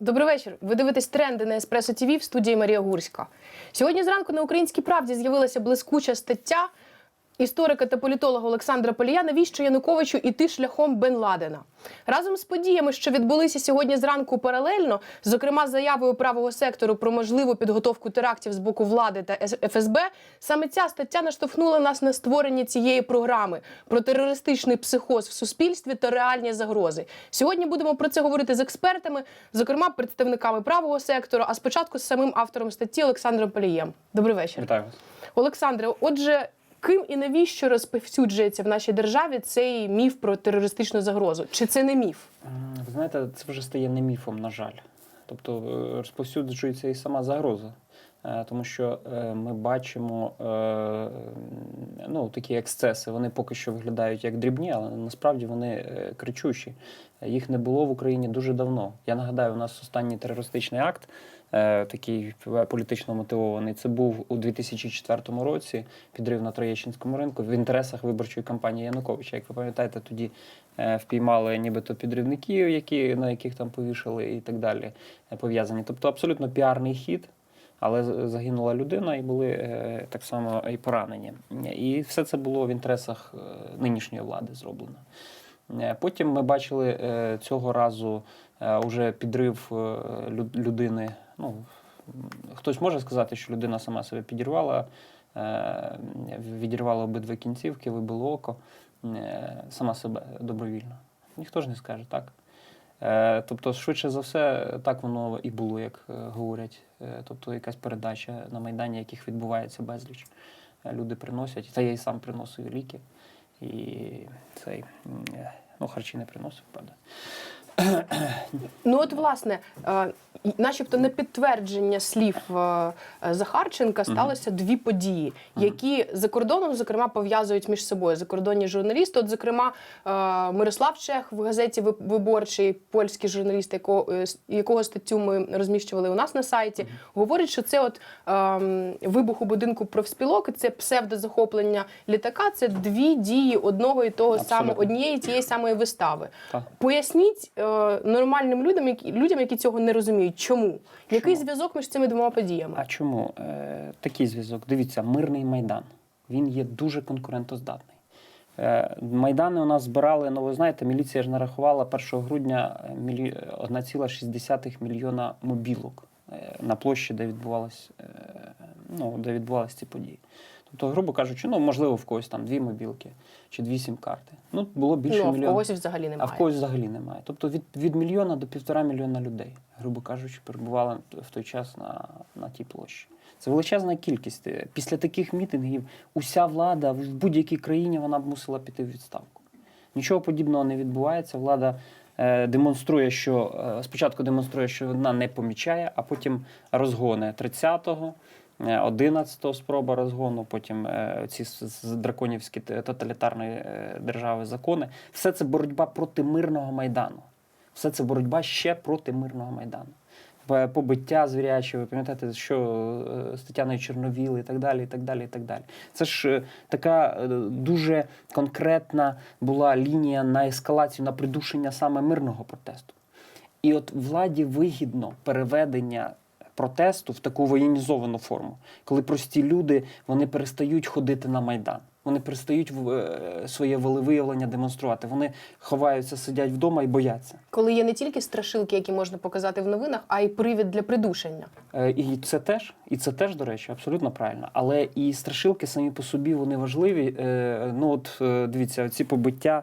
Добрий вечір. Ви дивитесь тренди на Еспресо ТВ в студії Марія Гурська. Сьогодні зранку на українській правді з'явилася блискуча стаття історика та політолога Олександра Полія навіщо Януковичу іти шляхом Бен Ладена. Разом з подіями, що відбулися сьогодні зранку паралельно, зокрема заявою правого сектору про можливу підготовку терактів з боку влади та ФСБ, саме ця стаття наштовхнула нас на створення цієї програми про терористичний психоз в суспільстві та реальні загрози. Сьогодні будемо про це говорити з експертами, зокрема представниками правого сектору, а спочатку з самим автором статті Олександром Полієм. Добрий вечір. Вітаю вас. Олександре, отже, ким і навіщо розповсюджується в нашій державі цей міф про терористичну загрозу? Чи це не міф? Ви знаєте, це вже стає не міфом, на жаль. Тобто е, розповсюджується і сама загроза. Е, Тому що е, ми бачимо ну, такі ексцеси. Вони поки що виглядають як дрібні, але насправді вони кричущі. Їх не було в Україні дуже давно. Я нагадаю, у нас останній терористичний акт, такий е, політично мотивований, це був у 2004 році підрив на Троєщинському ринку в інтересах виборчої кампанії Януковича. Як ви пам'ятаєте, тоді е, впіймали нібито підривників, які, на яких там повішали і так далі е, пов'язані. Тобто абсолютно піарний хід. Але загинула людина і були е, так само і поранені. І все це було в інтересах е, нинішньої влади зроблено. Е, Потім ми бачили е, цього разу е, уже підрив е, людини. Ну, хтось може сказати, що людина сама себе підірвала, е, відірвала обидві кінцівки, вибило око, е, сама себе добровільно. Ніхто ж не скаже так. Е, Тобто, швидше за все, так воно і було, як говорять. Тобто, якась передача на Майдані, яких відбувається безліч. Люди приносять, та я і сам приносив ліки. І цей, ну, харчі не приносив, правда. Ну от власне, е, начебто на підтвердження слів е, е, Захарченка сталося дві події, які за кордоном, зокрема, пов'язують між собою закордонні журналісти. От, зокрема, Мирослав Чех в газеті Виборчий, польський журналіст, якого, якого статтю ми розміщували у нас на сайті, говорить, що це от ем, вибух у будинку профспілок, це псевдозахоплення літака. Це дві дії одного і того самого однієї тієї самої вистави. Поясніть нормальним людям, які людям, які цього не розуміють, чому який зв'язок між цими двома подіями? А чому? Е, такий зв'язок. Дивіться, мирний майдан. Він є дуже конкурентоздатний. Е, Майдани у нас збирали, ну ви знаєте, міліція ж нарахувала 1 грудня е, 1,6 мільйона мобілок е, на площі, де відбувалось, е, ну, де відбувалися ці події. Тобто, грубо кажучи, ну можливо, в когось там дві мобілки чи дві сім-карти. Ну, було більше ну, а в когось взагалі А немає. в когось взагалі немає. Тобто від, від мільйона до півтора мільйона людей, грубо кажучи, перебували в той час на, на тій площі. Це величезна кількість. Після таких мітингів уся влада в будь-якій країні вона б мусила піти в відставку. Нічого подібного не відбувається. Влада е, демонструє, що е, спочатку демонструє, що вона не помічає, а потім розгони 30-го. Е, 11-го спроба розгону, потім е, ці драконівські тоталітарної е, держави закони. Все це боротьба проти мирного майдану. Все це боротьба ще проти мирного майдану. Побиття звірячі, ви пам'ятаєте, що е, з Тетяною Чорновіл і так далі, і так далі, і так далі. Це ж е, така е, дуже конкретна була лінія на ескалацію, на придушення саме мирного протесту. І от владі вигідно переведення протесту в таку воєнізовану форму, коли прості люди вони перестають ходити на майдан. Вони перестають в- е, своє волевиявлення демонструвати. Вони ховаються, сидять вдома і бояться. Коли є не тільки страшилки, які можна показати в новинах, а й привід для придушення. Е, І це теж, і це теж, до речі, абсолютно правильно. Але і страшилки самі по собі вони важливі. Е, Ну от е, дивіться, ці побиття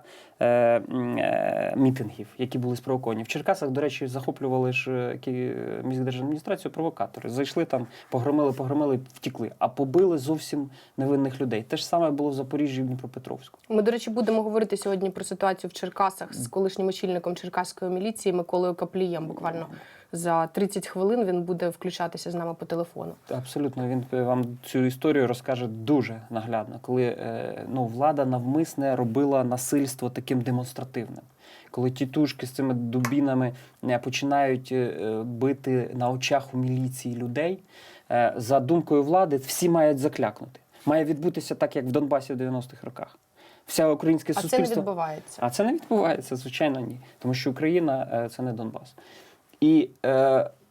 мітингів, які були спровоковані. В Черкасах, до речі, захоплювали ж міськдержадміністрацію провокатори. Зайшли там, погромили, погромили, втікли, а побили зовсім невинних людей. Те ж саме було в Запоріжжі в Дніпропетровську. Ми, до речі, будемо говорити сьогодні про ситуацію в Черкасах з колишнім очільником Черкаської міліції Миколою Каплієм. Буквально за 30 хвилин він буде включатися з нами по телефону. Абсолютно, він е, вам цю історію розкаже дуже наглядно, коли е, ну, влада навмисне робила насильство таким демонстративним. Коли тітушки з цими дубінами е, починають бити на очах у міліції людей, за думкою влади, всі мають заклякнути. Має відбутися так, як в Донбасі в 90-х роках. Вся українське А це не відбувається. А це не відбувається, звичайно, ні. Тому що Україна це не Донбас. І е,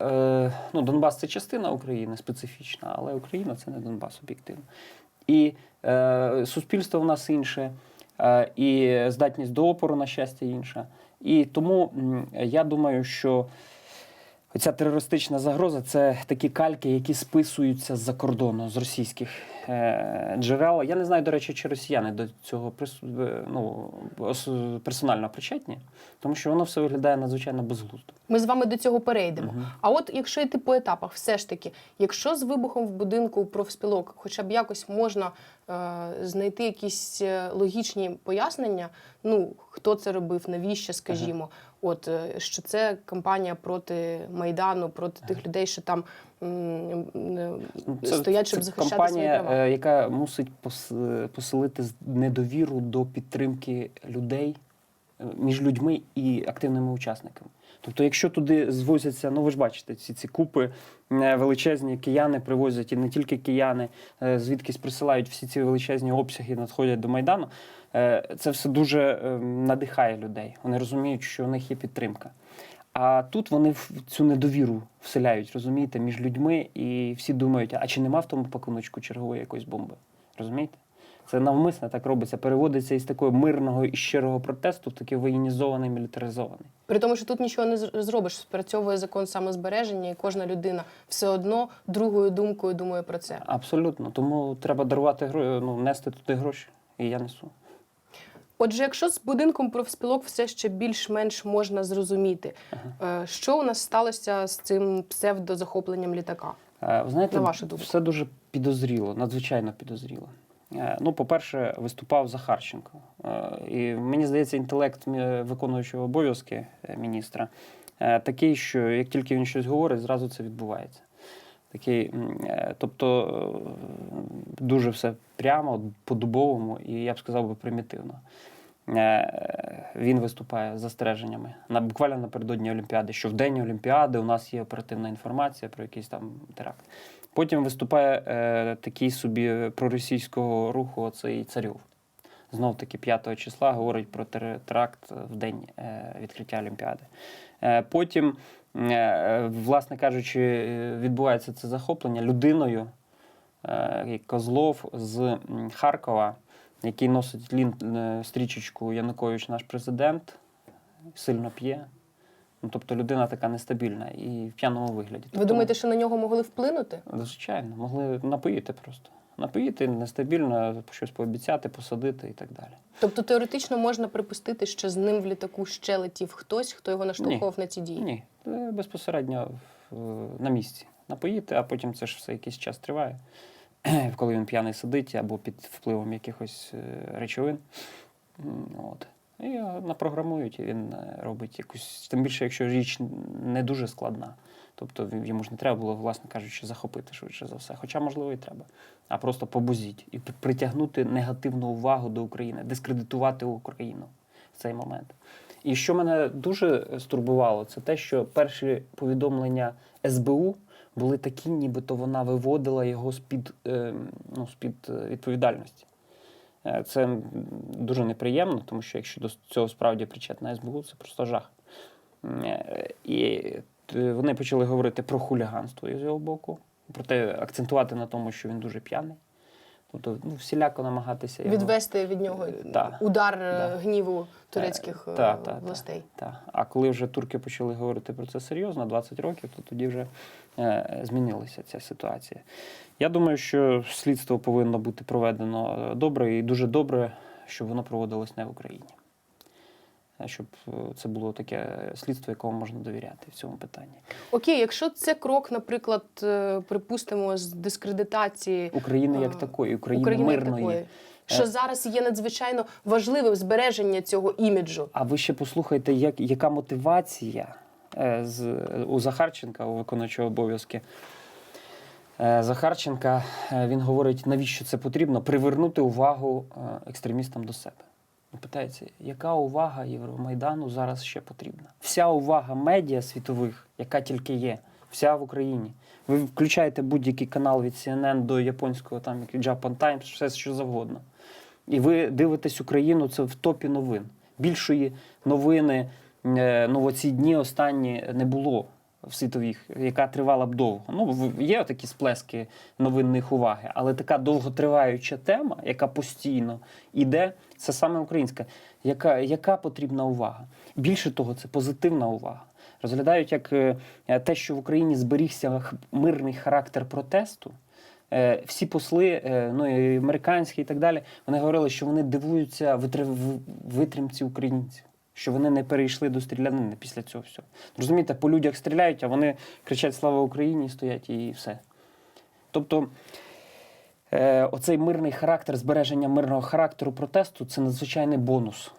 е, ну, Донбас це частина України специфічна, але Україна це не Донбас об'єктивно. І е, суспільство в нас інше, е, і здатність до опору, на щастя, інша. І тому я думаю, що Ця терористична загроза це такі кальки, які списуються з-за кордону, з російських е, джерел. Я не знаю, до речі, чи росіяни до цього е, ну, персонально причетні, тому що воно все виглядає надзвичайно безглуздо. Ми з вами до цього перейдемо. Мгм. А от якщо йти по етапах, все ж таки, якщо з вибухом в будинку профспілок, хоча б якось можна е, знайти якісь е, логічні пояснення, ну хто це робив, навіщо, скажімо, от е, що це кампанія проти майдану, проти тих людей, що там м, м, е, стоять, щоб захищати компанія, свої права. е, яка мусить пос- поселити з- недовіру до підтримки людей е, між людьми і активними учасниками. Тобто, якщо туди звозяться, ну ви ж бачите, ці, ці купи е, величезні кияни привозять, і не тільки кияни, звідкись присилають всі ці величезні обсяги, надходять до Майдану. Це все дуже е, надихає людей. Вони розуміють, що у них є підтримка. А тут вони в цю недовіру вселяють, розумієте, між людьми, і всі думають, а чи нема в тому пакуночку чергової якоїсь бомби? Розумієте? Це навмисно так робиться, переводиться із такого мирного і щирого протесту в такий воєнізований, мілітаризований. При тому, що тут нічого не зробиш, спрацьовує закон самозбереження, і кожна людина все одно другою думкою думає про це. Абсолютно. Тому треба дарувати ну, нести туди гроші. І я несу. Отже, якщо з будинком профспілок все ще більш-менш можна зрозуміти, е, що у нас сталося з цим псевдозахопленням літака? Е, Ви знаєте, На вашу думку? все дуже підозріло, надзвичайно підозріло. Е, Ну, по-перше, виступав Захарченко. І мені здається, інтелект виконуючого обов'язки міністра такий, що як тільки він щось говорить, зразу це відбувається. Такий, е, тобто е, дуже все прямо, по-дубовому, і я б сказав би примітивно. Е, Він виступає з застереженнями на буквально напередодні Олімпіади, що в день Олімпіади у нас є оперативна інформація про якийсь там теракт. Потім виступає е, такий собі проросійського руху, оцей царьов. Знов таки 5 числа говорить про теракт в день е, відкриття Олімпіади. Е, потім, власне кажучи, е, відбувається це захоплення людиною, е, Козлов з Харкова, який носить лін, е, стрічечку Янукович, наш президент, сильно п'є. Ну, тобто людина така нестабільна і в п'яному вигляді. Ви Тобто, думаєте, що на нього могли вплинути? Звичайно, могли напоїти просто. Напоїти нестабільно, щось пообіцяти, посадити і так далі. Тобто теоретично можна припустити, що з ним в літаку ще летів хтось, хто його наштовхував на ці дії. Ні, е, безпосередньо на місці. Напоїти, а потім це ж все якийсь час триває. Коли він п'яний сидить або під впливом якихось е, речовин. От. І напрограмують, і він е, робить якусь. Тим більше, якщо річ не дуже складна. Тобто йому ж не треба було, власне кажучи, захопити швидше за все. Хоча, можливо, і треба. А просто побузіть і притягнути негативну увагу до України, дискредитувати Україну в цей момент. І що мене дуже стурбувало, це те, що перші повідомлення СБУ були такі, нібито вона виводила його з-під, е, ну, з-під е, відповідальності. Е, Це дуже неприємно, тому що якщо до цього справді причетна СБУ, це просто жах. Е, І е, вони почали говорити про хуліганство з його боку, проте акцентувати на тому, що він дуже п'яний. Тобто ну, всіляко намагатися його... Відвести від нього Да. удар е, Да. гніву турецьких е, та, та, та. властей. Так. А коли вже турки почали говорити про це серйозно, 20 років, то тоді вже е, змінилася ця ситуація. Я думаю, що слідство повинно бути проведено е, добре і дуже добре, щоб воно проводилось не в Україні. Е, Щоб е, це було таке слідство, якому можна довіряти в цьому питанні. Окей, якщо це крок, наприклад, е, припустимо, з дискредитації України як такої, України, України як мирної. такої, що зараз є надзвичайно важливим збереження цього іміджу. А ви ще послухайте, як, яка мотивація е, з, у Захарченка, у виконуючого обов'язки. Е, Захарченка е, він говорить, навіщо це потрібно? Привернути увагу екстремістам до себе. Питається, яка увага Євромайдану зараз ще потрібна? Вся увага медіа світових, яка тільки є, вся в Україні. Ви включаєте будь-який канал від CNN до японського, там як Japan Times, все що завгодно. І ви дивитесь Україну, це в топі новин. Більшої новини е, ну, ці дні останні не було світових, яка тривала б довго. Ну, в- є такі сплески новинних уваги, але така довготриваюча тема, яка постійно іде, це саме українська. Яка, яка потрібна увага? Більше того, це позитивна увага. Розглядають як е, те, що в Україні зберігся мирний характер протесту. Е, Всі посли, е, ну і американські і так далі, вони говорили, що вони дивуються витри- витримці українців, що вони не перейшли до стрілянини після цього всього. Розумієте, по людях стріляють, а вони кричать Слава Україні, стоять і все. Тобто е, оцей мирний характер, збереження мирного характеру протесту це надзвичайний бонус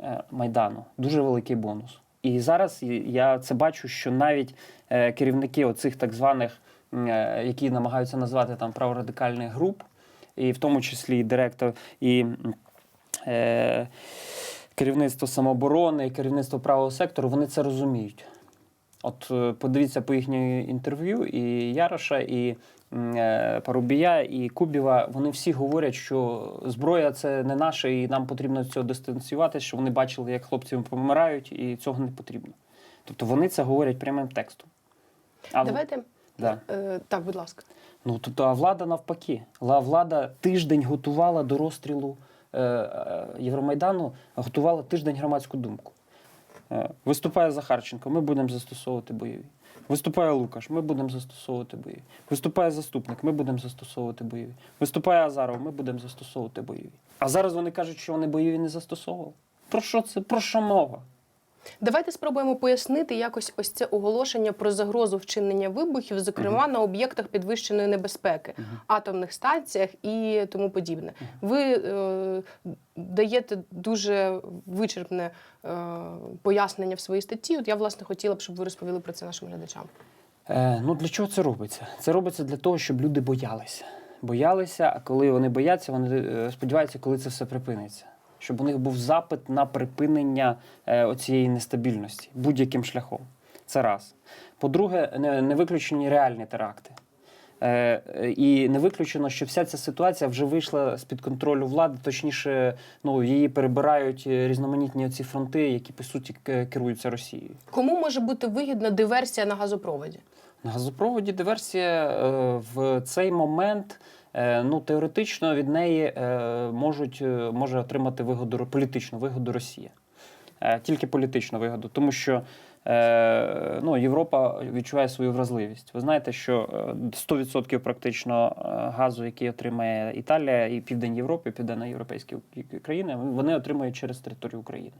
е, Майдану, дуже великий бонус. І зараз я це бачу, що навіть е, керівники оцих так званих, які намагаються назвати там праворадикальних груп, і в тому числі і директор, і е, керівництво самооборони, і керівництво правого сектору, вони це розуміють. От е, подивіться по їхньому інтерв'ю, і Яроша, і е, Парубія, і Кубіва, вони всі говорять, що зброя це не наша, і нам потрібно від цього дистанціюватися, що вони бачили, як хлопці помирають, і цього не потрібно. Тобто вони це говорять прямим текстом. А Давайте да. е, так, будь ласка. Ну, тобто, а влада навпаки. Влада тиждень готувала до розстрілу Євромайдану, готувала тиждень громадську думку. Е, виступає Захарченко, ми будемо застосовувати бойові. Виступає Лукаш, ми будемо застосовувати бойові. Виступає заступник, ми будемо застосовувати бойові. Виступає Азаров, ми будемо застосовувати бойові. А зараз вони кажуть, що вони бойові не застосовували. Про що це? Про що мова? Давайте спробуємо пояснити якось ось це оголошення про загрозу вчинення вибухів, зокрема на об'єктах підвищеної небезпеки, атомних станціях і тому подібне. Ви е, даєте дуже вичерпне е, пояснення в своїй статті. От я власне хотіла б, щоб ви розповіли про це нашим глядачам. Е, ну для чого це робиться? Це робиться для того, щоб люди боялися. Боялися, а коли вони бояться, вони е, сподіваються, коли це все припиниться. Щоб у них був запит на припинення е, оцієї нестабільності будь-яким шляхом. Це раз. По-друге, не, виключені реальні теракти. Е, і не виключено, що вся ця ситуація вже вийшла з-під контролю влади, точніше, ну, її перебирають е, різноманітні оці фронти, які по суті керуються Росією. Кому може бути вигідна диверсія на газопроводі? На газопроводі диверсія е, в цей момент. Е, Ну, теоретично від неї е, можуть, е, може отримати вигоду політичну вигоду Росія. Тільки політичну вигоду, тому що ну, Європа відчуває свою вразливість. Ви знаєте, що е, 100% практично газу, який отримає Італія і Південь Європи, південноєвропейські країни, вони отримують через територію України.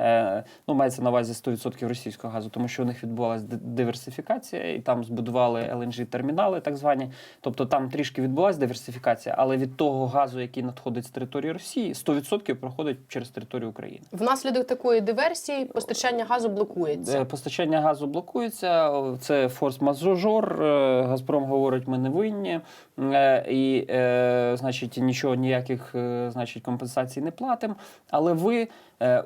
Е, ну, мається на увазі 100% російського газу, тому що у них відбувалася ди- диверсифікація, і там збудували LNG-термінали, так звані. Тобто там трішки відбулася диверсифікація, але від того газу, який надходить з території Росії, 100% проходить через територію України. Внаслідок такої диверсії постачання газу блокується. Е, Постачання газу блокується, це форс-мажор. е, Газпром говорить, ми не винні. Е, І, е, значить, нічого ніяких е, значить, компенсацій не платимо. Але ви,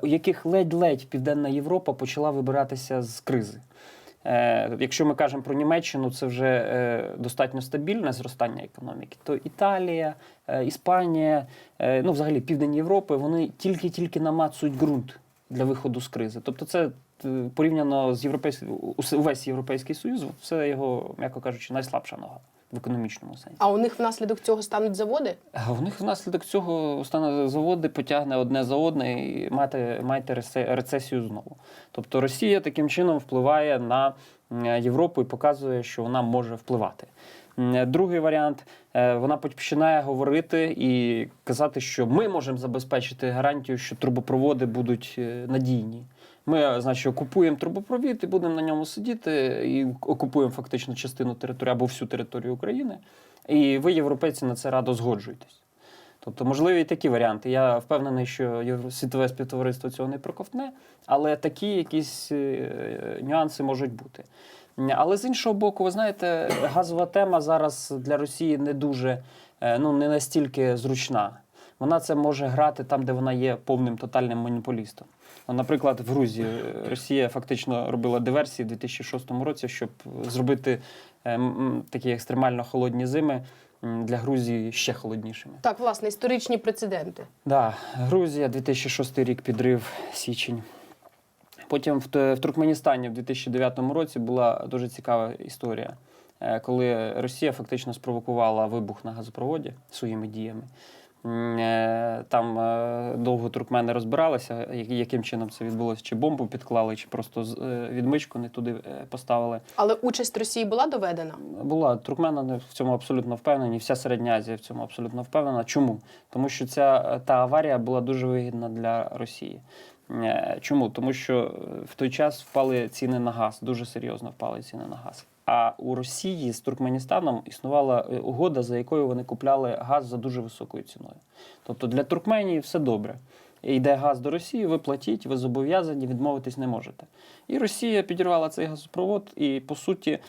у яких ледь-ледь Південна Європа почала вибиратися з кризи. Якщо ми кажемо про Німеччину, це вже достатньо стабільне зростання економіки, то Італія, Іспанія, ну взагалі Південь Європи, вони тільки-тільки намацують ґрунт для виходу з кризи. Тобто, це порівняно з європейським увесь європейський союз, це його, м'яко кажучи, найслабша нога в економічному сенсі. А у них внаслідок цього стануть заводи? А в них внаслідок цього стане заводи потягне одне за одне і мати, маєте ресе- рецесію знову. Тобто Росія таким чином впливає на Європу і показує, що вона може впливати. Другий варіант е, вона починає говорити і казати, що ми можемо забезпечити гарантію, що трубопроводи будуть е, надійні. Ми, е, значить, окупуємо трубопровід і будемо на ньому сидіти, і окупуємо фактично частину території або всю територію України. І ви, європейці, на це радо згоджуєтесь. Тобто, можливі і такі варіанти. Я впевнений, що світове співтовариство цього не проковтне, але такі якісь е, нюанси можуть бути. Але з іншого боку, ви знаєте, газова тема зараз для Росії не дуже е, ну не настільки зручна. Вона це може грати там, де вона є повним тотальним монополістом. Ну, Наприклад, в Грузії Росія фактично робила диверсії в 2006 році, щоб зробити е, такі екстремально холодні зими для Грузії ще холоднішими. Так, власне, історичні прецеденти. Да, Грузія, 2006 рік підрив січень. Потім в, в Туркменістані в 2009 році була дуже цікава історія, е, коли Росія фактично спровокувала вибух на газопроводі своїми діями. Е, Там е, довго туркмени розбиралися, яким чином це відбулося, чи бомбу підклали, чи просто е, відмичку не туди поставили. Але участь Росії була доведена. Була туркмени в цьому абсолютно впевнені. Вся середня Азія в цьому абсолютно впевнена. Чому? Тому що ця та аварія була дуже вигідна для Росії. Чому? Тому що в той час впали ціни на газ, дуже серйозно впали ціни на газ. А у Росії з Туркменістаном існувала е, угода, за якою вони купляли газ за дуже високою ціною. Тобто для Туркменії все добре. Йде газ до Росії, ви платіть, ви зобов'язані, відмовитись не можете. І Росія підірвала цей газопровод і, по суті,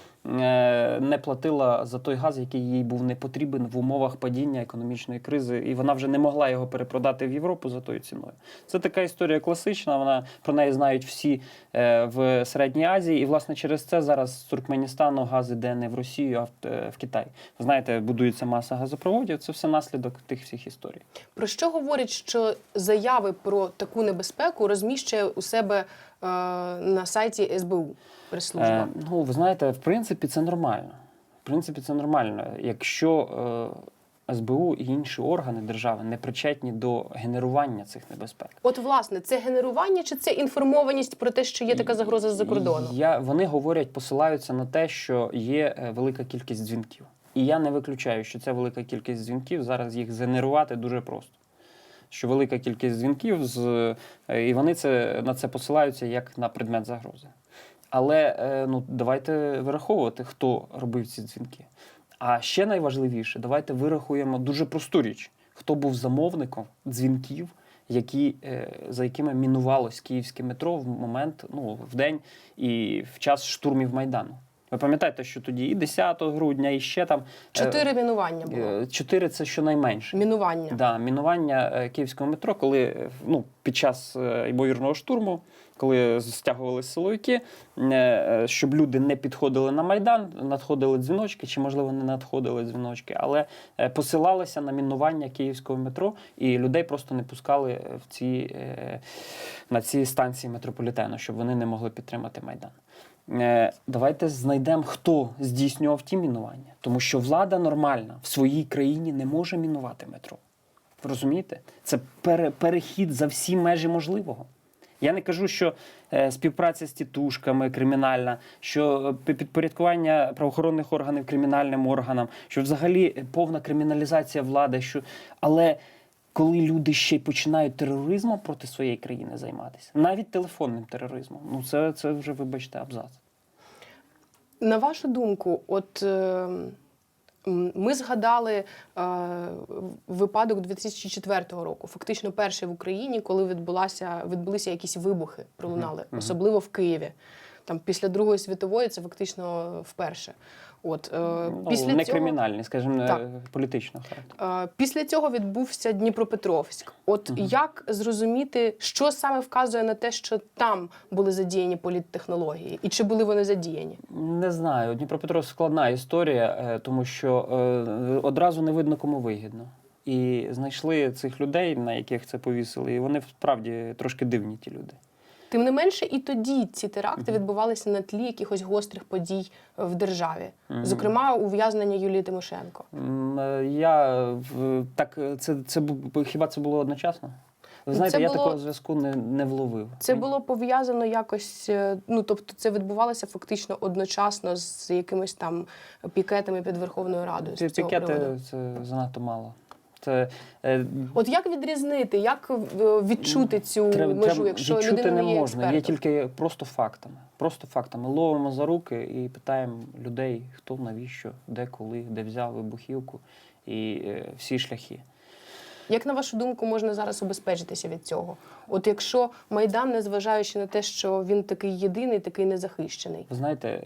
не платила за той газ, який їй був не потрібен в умовах падіння економічної кризи, і вона вже не могла його перепродати в Європу за тою ціною. Це така історія класична. Вона про неї знають всі е, в Середній Азії, і власне через це зараз з Туркменістану газ іде не в Росію, а в, е, в Китай. Ви знаєте, будується маса газопроводів. Це все наслідок тих всіх історій. Про що говорять, що заяви про таку небезпеку розміщує у себе е, на сайті СБУ прес-служба? Е, ну, ви знаєте, в принципі, це нормально. В принципі, це нормально. Якщо е, СБУ і інші органи держави не причетні до генерування цих небезпек. От, власне, це генерування чи це інформованість про те, що є така загроза з-за кордону? Я, вони говорять, посилаються на те, що є е, велика кількість дзвінків. І я не виключаю, що ця велика кількість дзвінків зараз їх згенерувати дуже просто. Що велика кількість дзвінків з е, і вони це на це посилаються як на предмет загрози. Але е, ну давайте вираховувати, хто робив ці дзвінки. А ще найважливіше, давайте вирахуємо дуже просту річ: хто був замовником дзвінків, які, е, за якими мінувалось київське метро в момент, ну, в день і в час штурмів Майдану. Ви пам'ятаєте, що тоді і 10 грудня, і ще там е, Чотири мінування було. е, чотири це щонайменше. Мінування. Да, мінування е, київського метро, коли ну, під час ймовірного штурму, коли стягувалися силовики, щоб люди не підходили на майдан, надходили дзвіночки, чи можливо не надходили дзвіночки, але посилалися на мінування київського метро, і людей просто не пускали в ці, на ці станції метрополітену, щоб вони не могли підтримати майдан. Е, Давайте знайдемо, хто здійснював ті мінування, тому що влада нормальна в своїй країні не може мінувати метро. Розумієте? Це пере, перехід за всі межі можливого. Я не кажу, що е, співпраця з тітушками кримінальна, що е, підпорядкування правоохоронних органів кримінальним органам, що взагалі повна криміналізація влади. Що... Але коли люди ще й починають тероризмом проти своєї країни займатися, навіть телефонним тероризмом, ну це, це вже, вибачте, абзац. На вашу думку, от е, ми згадали е, випадок 2004 року, фактично перший в Україні, коли відбулася, відбулися якісь вибухи, пролунали, мгм. особливо в Києві. Там після Другої світової це фактично вперше. От е, Ну, після не цього кримінальний, скажімо, Так. політичного характеру. Е, Після цього відбувся Дніпропетровськ. От Мгм. як зрозуміти, що саме вказує на те, що там були задіяні політтехнології, і чи були вони задіяні? Не знаю. Дніпропетровськ складна історія, е, тому що е, одразу не видно, кому вигідно. І знайшли цих людей, на яких це повісили, і вони справді трошки дивні ті люди. Тим не менше, і тоді ці теракти відбувалися на тлі якихось гострих подій в державі, зокрема ув'язнення Юлії Тимошенко. Е, Я так, це, це хіба це було одночасно? Ви знаєте, це я було- такого зв'язку не, не вловив. Це було пов'язано якось, е, ну тобто, це відбувалося фактично одночасно з якимись там пікетами під Верховною Радою. пікети це занадто мало. Це е, От як відрізнити, як е, відчути цю Треба, межу, треба якщо відчути людина не не є можна, є тільки просто фактами. Просто фактами. Ловимо за руки і питаємо людей, хто навіщо, де, коли, де взяв вибухівку і е, всі шляхи. Як на вашу думку, можна зараз убезпечитися від цього? От якщо майдан, незважаючи на те, що він такий єдиний, такий незахищений, Ви знаєте,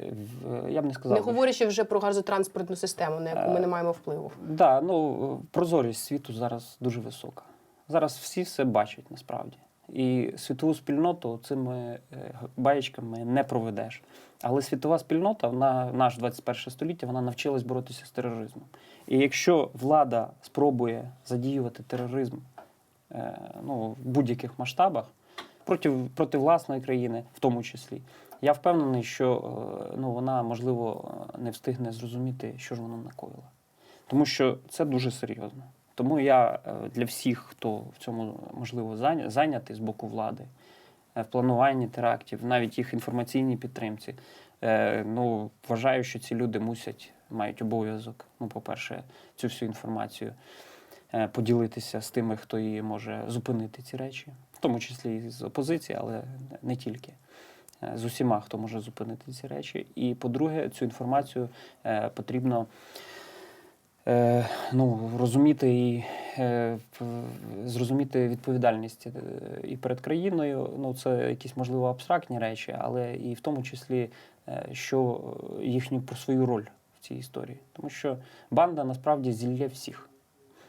я б не сказав. не говорячи вже про газотранспортну систему, на яку ми Е, не маємо впливу. Да, ну прозорість світу зараз дуже висока. Зараз всі все бачать насправді. І світову спільноту цими е, баєчками не проведеш. Але світова спільнота, вона наш 21 століття, вона навчилась боротися з тероризмом. І якщо влада спробує задіювати тероризм е, ну, в будь-яких масштабах, проти, проти власної країни, в тому числі. Я впевнений, що е, ну, вона, можливо, не встигне зрозуміти, що ж вона накоїла. Тому що це дуже серйозно. Тому я е, для всіх, хто в цьому можливо зайнятий з боку влади, в плануванні терактів, навіть їх інформаційній підтримці, е, ну, вважаю, що ці люди мусять, мають обов'язок, ну, по-перше, цю всю інформацію е, поділитися з тими, хто її може зупинити ці речі, в тому числі і з опозиції, але не тільки. Е, З усіма, хто може зупинити ці речі. І по-друге, цю інформацію е, потрібно е, ну, розуміти і е, зрозуміти відповідальність е, і перед країною. Ну, це якісь можливо абстрактні речі, але і в тому числі, е, що е, їхню про свою роль в цій історії. Тому що банда насправді зілля всіх.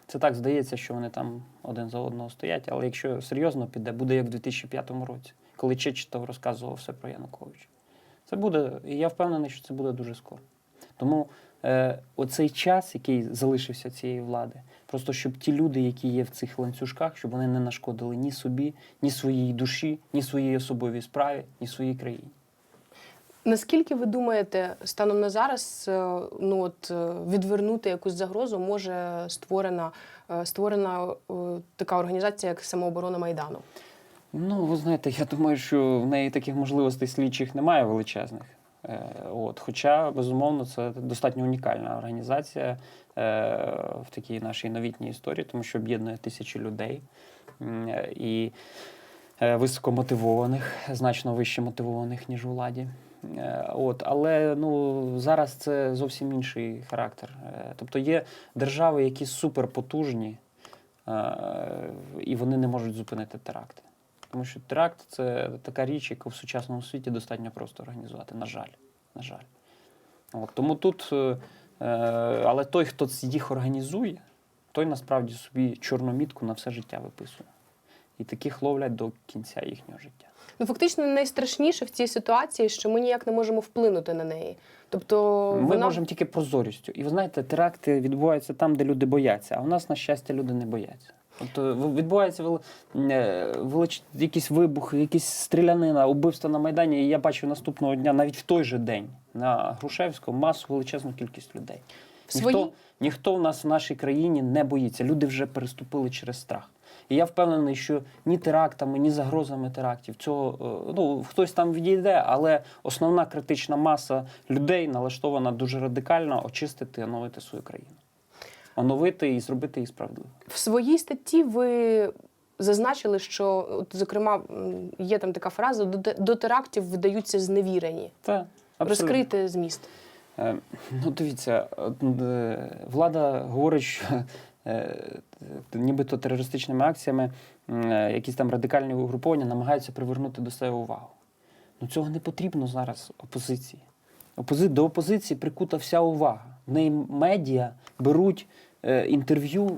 Це так здається, що вони там один за одного стоять, але якщо серйозно піде, буде як в 2005 році, коли Чечетов розказував все про Януковича. Це буде, і я впевнений, що це буде дуже скоро. Тому е, оцей час, який залишився цієї влади, просто щоб ті люди, які є в цих ланцюжках, щоб вони не нашкодили ні собі, ні своїй душі, ні своїй особовій справі, ні своїй країні. Наскільки ви думаєте, станом на зараз е, ну от е, відвернути якусь загрозу може створена, створена така організація, як самооборона Майдану? Ну, ви знаєте, я думаю, що в неї таких можливостей слідчих немає величезних. Е, От, хоча, безумовно, це достатньо унікальна організація е, в такій нашій новітній історії, тому що об'єднує тисячі людей і е, високомотивованих, значно вище мотивованих, ніж у владі. От, але ну, зараз це зовсім інший характер. Тобто є держави, які суперпотужні, і вони не можуть зупинити теракти. Тому що теракт це така річ, яку в сучасному світі достатньо просто організувати. На жаль. На жаль. От, тому тут, е, е, але той, хто їх організує, той насправді собі чорну мітку на все життя виписує. І таких ловлять до кінця їхнього життя. Ну фактично найстрашніше в цій ситуації, що ми ніяк не можемо вплинути на неї. Тобто Ми вона можемо тільки прозорістю. І ви знаєте, теракти відбуваються там, де люди бояться, а у нас, на щастя, люди не бояться. Тобто відбувається вели- е, велич... якісь вибухи, якісь стрілянина, убивства на Майдані. І я бачу наступного дня, навіть в той же день, на Грушевському масу величезну кількість людей. в своїй Ніхто, ніхто в нас в нашій країні не боїться. Люди вже переступили через страх. І я впевнений, що ні терактами, ні загрозами терактів цього е, ну хтось там відійде, але основна критична маса людей налаштована дуже радикально очистити, оновити свою країну, оновити і зробити її справедливо. в своїй статті ви зазначили, що от, зокрема є там така фраза: до, терактів видаються зневірені. Це Розкрити зміст. Е, Ну, дивіться, от, е, влада говорить, що е, нібито терористичними акціями е, якісь там радикальні угруповання намагаються привернути до себе увагу. Ну цього не потрібно зараз опозиції. Опози... До опозиції прикута вся увага. В неї медіа беруть інтерв'ю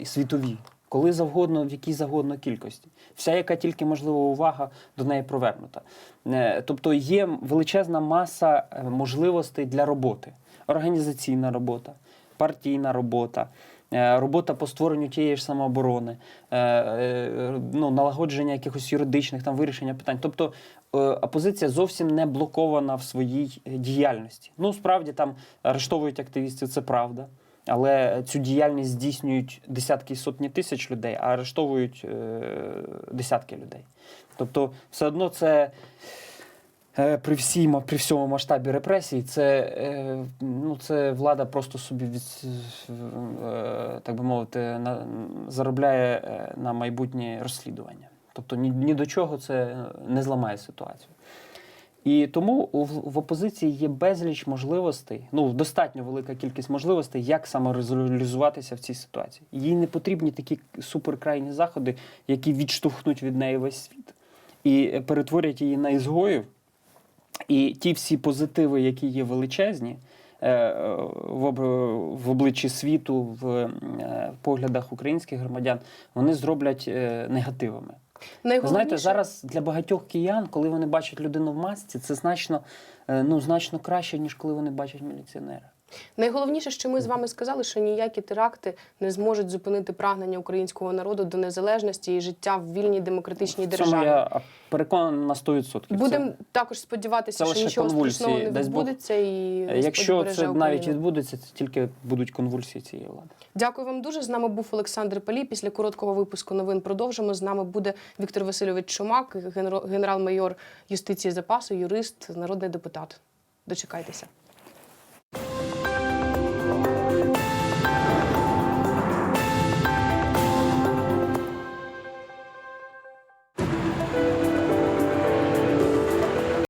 е, світові, коли завгодно, в якій завгодно кількості. Вся, яка тільки можлива увага до неї провернута. Е, тобто є величезна маса е, можливостей для роботи. Організаційна робота, партійна робота. е, Робота по створенню тієї ж самооборони, е, е, ну, налагодження якихось юридичних там вирішення питань. Тобто е, опозиція зовсім не блокована в своїй е, діяльності. Ну, справді там арештовують активістів, це правда. Але цю діяльність здійснюють десятки і сотні тисяч людей, а арештовують е, десятки людей. Тобто, все одно це е, при, всій, при всьому масштабі репресій, це, е, ну, це влада просто собі від, так би мовити, на, заробляє на майбутнє розслідування. Тобто ні, ні до чого це не зламає ситуацію. І тому в, опозиції є безліч можливостей, ну достатньо велика кількість можливостей, як самореалізуватися в цій ситуації. Їй не потрібні такі суперкрайні заходи, які відштовхнуть від неї весь світ і е, перетворять її на ізгоїв. І ті всі позитиви, які є величезні е, е, в, об, в обличчі світу, в поглядах українських громадян, вони зроблять негативами. Найголовніше, знаєте, зараз для багатьох киян, коли вони бачать людину в масці, це значно, е, ну, значно краще, ніж коли вони бачать міліціонера. Найголовніше, що ми з вами сказали, що ніякі теракти не зможуть зупинити прагнення українського народу до незалежності і життя в вільній демократичній В цьому державі. я переконаний на 100%. Це- Будемо також сподіватися, це що нічого конвульсії. страшного не відбудеться і Е, Якщо це навіть відбудеться, це тільки будуть конвульсії цієї влади. Дякую вам дуже. З нами був Олександр Палій. Після короткого випуску новин продовжимо. З нами буде Віктор Васильович Чумак, генер- генерал-майор юстиції запасу, юрист, народний депутат. Дочекайтеся.